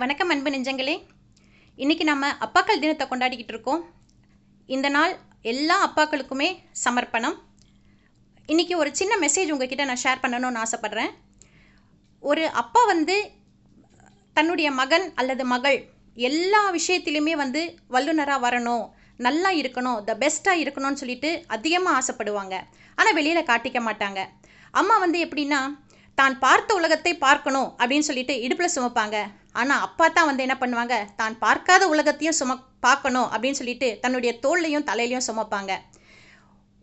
வணக்கம் அன்பு நெஞ்சங்களே. இன்றைக்கி நம்ம அப்பாக்கள் தினத்தை கொண்டாடிக்கிட்டு இருக்கோம். இந்த நாள் எல்லா அப்பாக்களுக்குமே சமர்ப்பணம். இன்றைக்கி ஒரு சின்ன மெசேஜ் உங்ககிட்ட நான் ஷேர் பண்ணணும்னு ஆசைப்பட்றேன். ஒரு அப்பா வந்து தன்னுடைய மகன் அல்லது மகள் எல்லா விஷயத்திலையுமே வந்து வல்லுநராக வரணும் நல்லா இருக்கணும் த பெஸ்ட்டாக இருக்கணும்னு சொல்லிட்டு அதிகமாக ஆசைப்படுவாங்க. ஆனால் வெளியில் காட்டிக்க மாட்டாங்க. அம்மா வந்து எப்படின்னா தான் பார்த்த உலகத்தை பார்க்கணும் அப்படின்னு சொல்லிட்டு இடுப்பில் சுமப்பாங்க. ஆனால் அப்பா தான் வந்து என்ன பண்ணுவாங்க? தான் பார்க்காத உலகத்தையும் சும பார்க்கணும் அப்படின்னு சொல்லிட்டு தன்னுடைய தோல்லையும் தலையிலையும் சுமப்பாங்க.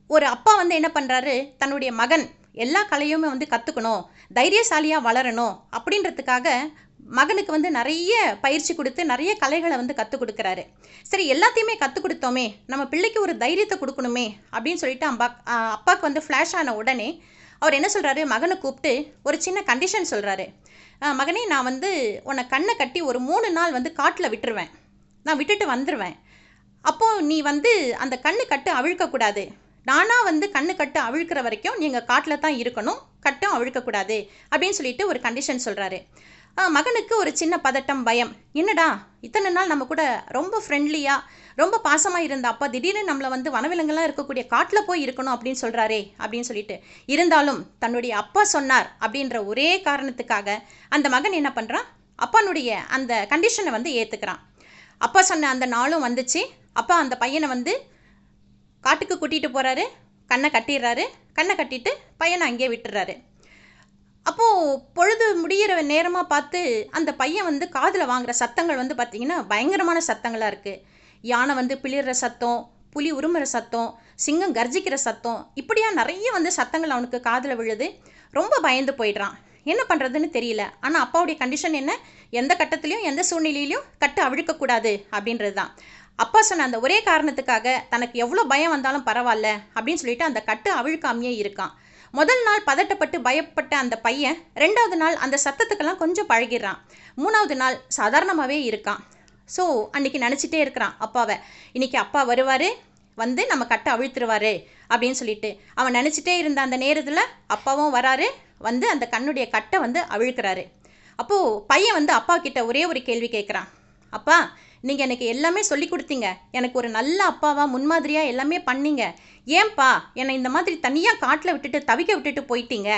ஒரு அப்பா வந்து என்ன பண்ணுறாரு தன்னுடைய மகன் எல்லா கலையுமே வந்து கற்றுக்கணும் தைரியசாலியாக வளரணும் அப்படின்றதுக்காக மகனுக்கு வந்து நிறைய பயிற்சி கொடுத்து நிறைய கலைகளை வந்து கற்றுக் கொடுக்குறாரு. சரி எல்லாத்தையுமே கற்றுக் கொடுத்தோமே நம்ம பிள்ளைக்கு ஒரு தைரியத்தை கொடுக்கணுமே அப்படின்னு சொல்லிட்டு அம்பா அப்பாவுக்கு வந்து ஃப்ளாஷ் ஆன உடனே அவர் என்ன சொல்கிறாரு மகனை கூப்பிட்டு ஒரு சின்ன கண்டிஷன் சொல்கிறாரு மகனே நான் வந்து உன்னை கண்ணை கட்டி ஒரு மூணு நாள் வந்து காட்டில் விட்டுருவேன். நான் விட்டுட்டு வந்துடுவேன் அப்போது நீ வந்து அந்த கண்ணு கட்டு அவிழ்க்கக்கூடாது. நானாக வந்து கண்ணு கட்டு அவிழ்க்கிற வரைக்கும் நீங்கள் காட்டில் தான் இருக்கணும். கட்டும் அவிழ்க்கக்கூடாது. அப்படின்னு சொல்லிட்டு ஒரு கண்டிஷன் சொல்கிறாரு மகனுக்கு ஒரு சின்ன பதட்டம் பயம். என்னடா இத்தனை நாள் நம்ம கூட ரொம்ப ஃப்ரெண்ட்லியாக ரொம்ப பாசமாக இருந்த அப்பா திடீர்னு நம்மளை வந்து வனவிலங்கெல்லாம் இருக்கக்கூடிய காட்டில் போய் இருக்கணும் அப்படின்னு சொல்கிறாரே அப்படின்னு சொல்லிட்டு. இருந்தாலும் தன்னுடைய அப்பா சொன்னார் அப்படின்ற ஒரே காரணத்துக்காக அந்த மகன் என்ன பண்ணுறான் அப்பானுடைய அந்த கண்டிஷனை வந்து ஏற்றுக்கிறான் அப்பா சொன்ன அந்த நாளும் வந்துச்சு. அப்பா அந்த பையனை வந்து காட்டுக்கு கூட்டிகிட்டு போகிறாரு கண்ணை கட்டிடுறாரு. கண்ணை கட்டிட்டு பையனை அங்கேயே விட்டுறாரு அப்போது பொழுது முடியிற நேரமாக பார்த்து அந்த பையன் வந்து காதில் வாங்குற சத்தங்கள் வந்து பார்த்திங்கன்னா பயங்கரமான சத்தங்களாக இருக்குது யானை வந்து பிளிர்ற சத்தம் புலி உருமுற சத்தம் சிங்கம் கர்ஜிக்கிற சத்தம் இப்படியா நிறைய வந்து சத்தங்கள் அவனுக்கு காதில் விழுது. ரொம்ப பயந்து போயிடுறான். என்ன பண்ணுறதுன்னு தெரியல. ஆனால் அப்பாவுடைய கண்டிஷன் என்ன? எந்த கட்டத்துலையும் எந்த சூழ்நிலையிலையும் கட்டு அவிழ்க்கக்கூடாது அப்படின்றது தான் அப்பா சொன்ன அந்த ஒரே காரணத்துக்காக தனக்கு எவ்வளோ பயம் வந்தாலும் பரவாயில்ல அப்படின்னு சொல்லிட்டு அந்த கட்டு அவிழ்க்காமையே இருக்கான். முதல் நாள் பதட்டப்பட்டு பயப்பட்ட அந்த பையன் ரெண்டாவது நாள் அந்த சத்தத்துக்கெல்லாம் கொஞ்சம் பழகிடுறான். மூணாவது நாள் சாதாரணமாகவே இருக்கான். ஸோ அன்னைக்கு நினச்சிட்டே இருக்கிறான் அப்பாவை. இன்னைக்கு அப்பா வருவார் வந்து நம்ம கட்டை அவிழ்த்துருவாரு அப்படின்னு சொல்லிட்டு. அவன் நினச்சிட்டே இருந்த அந்த நேரத்தில் அப்பாவும் வராரு வந்து அந்த கண்ணுடைய கட்டை வந்து அவிழ்க்கிறாரு. அப்போது பையன் வந்து அப்பா கிட்ட ஒரே ஒரு கேள்வி கேட்குறான். அப்பா நீங்கள் எனக்கு எல்லாமே சொல்லி கொடுத்தீங்க. எனக்கு ஒரு நல்ல அப்பாவாக முன்மாதிரியாக எல்லாமே பண்ணீங்க. ஏன்பா என்னை இந்த மாதிரி தனியாக காட்டில் விட்டுட்டு தவிக்க விட்டுட்டு போயிட்டீங்க?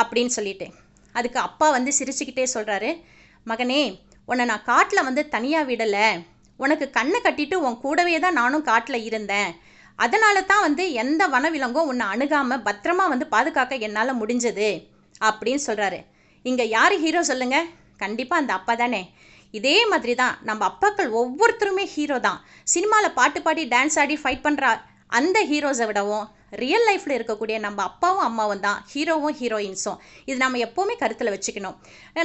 அப்படின்னு சொல்லிட்டு அதுக்கு அப்பா வந்து சிரிச்சுக்கிட்டே சொல்கிறாரு மகனே உன்னை நான் காட்டில் வந்து தனியாக விடலை. உனக்கு கண்ணை கட்டிட்டு உன் கூடவே தான் நானும் காட்டில் இருந்தேன். அதனால தான் வந்து எந்த வனவிலங்கும் உன்னை அணுகாமல் பத்திரமா வந்து பாதுகாக்க என்னால் முடிஞ்சது. அப்படின்னு சொல்கிறாரு இங்கே யார் ஹீரோ சொல்லுங்கள் கண்டிப்பாக அந்த அப்பா தானே. இதே மாதிரி தான் நம்ம அப்பாக்கள் ஒவ்வொருத்தருமே ஹீரோ தான். சினிமாவில் பாட்டு பாடி டான்ஸ் ஆடி ஃபைட் பண்ணுற அந்த ஹீரோஸை விடவும் ரியல் லைஃப்பில் இருக்கக்கூடிய நம்ம அப்பாவும் அம்மாவும் தான் ஹீரோவும் ஹீரோயின்ஸும் இது நம்ம எப்போவுமே கருத்தில் வச்சுக்கணும்.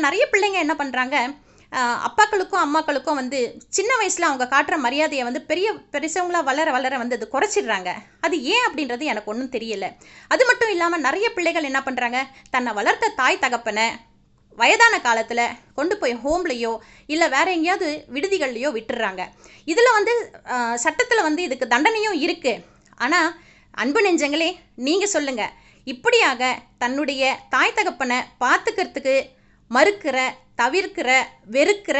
நிறைய பிள்ளைங்க என்ன பண்ணுறாங்க அப்பாக்களுக்கும் அம்மாக்களுக்கும் வந்து சின்ன வயசில் அவங்க காட்டுற மரியாதையை வந்து பெரிய பெருசவங்களாக வளர வளர வந்து அது குறைச்சிடுறாங்க. அது ஏன் அப்படின்றது எனக்கு ஒன்றும் தெரியல. அது மட்டும் இல்லாமல் நிறைய பிள்ளைகள் என்ன பண்ணுறாங்க தன்னை வளர்த்த தாய் தகப்பனை வயதான காலத்தில் கொண்டு போய் ஹோம்லேயோ இல்லை வேற எங்கேயாவது விடுதிகள்லையோ விட்டுடுறாங்க இதில் வந்து சட்டத்தில் வந்து இதுக்கு தண்டனையும் இருக்குது ஆனால் அன்பு நெஞ்சங்களே நீங்கள் சொல்லுங்கள் இப்படியாக தன்னுடைய தாய் தகப்பனை பார்த்துக்கிறதுக்கு மறுக்கிற தவிர்க்கிற வெறுக்கிற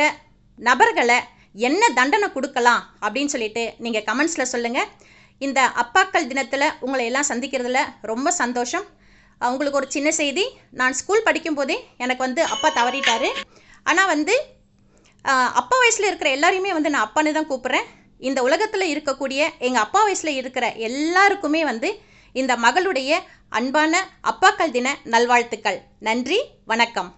நபர்களை என்ன தண்டனை கொடுக்கலாம் அப்படின்னு சொல்லிட்டு நீங்கள் கமெண்ட்ஸில் சொல்லுங்கள் இந்த அப்பாக்கள் தினத்தில் உங்களை எல்லாம் சந்திக்கிறதுல ரொம்ப சந்தோஷம். உங்களுக்கு ஒரு சின்ன செய்தி. நான் ஸ்கூல் படிக்கும்போதே எனக்கு வந்து அப்பா தவறிட்டார். ஆனால் வந்து அப்பா வயசில் இருக்கிற எல்லாரையுமே வந்து நான் அப்பான்னு தான் கூப்பிட்றேன். இந்த உலகத்தில் இருக்கக்கூடிய எங்கள் அப்பா வயசில் இருக்கிற எல்லாருக்குமே வந்து இந்த மகளுடைய அன்பான அப்பாக்கள் தின நல்வாழ்த்துக்கள். நன்றி வணக்கம்.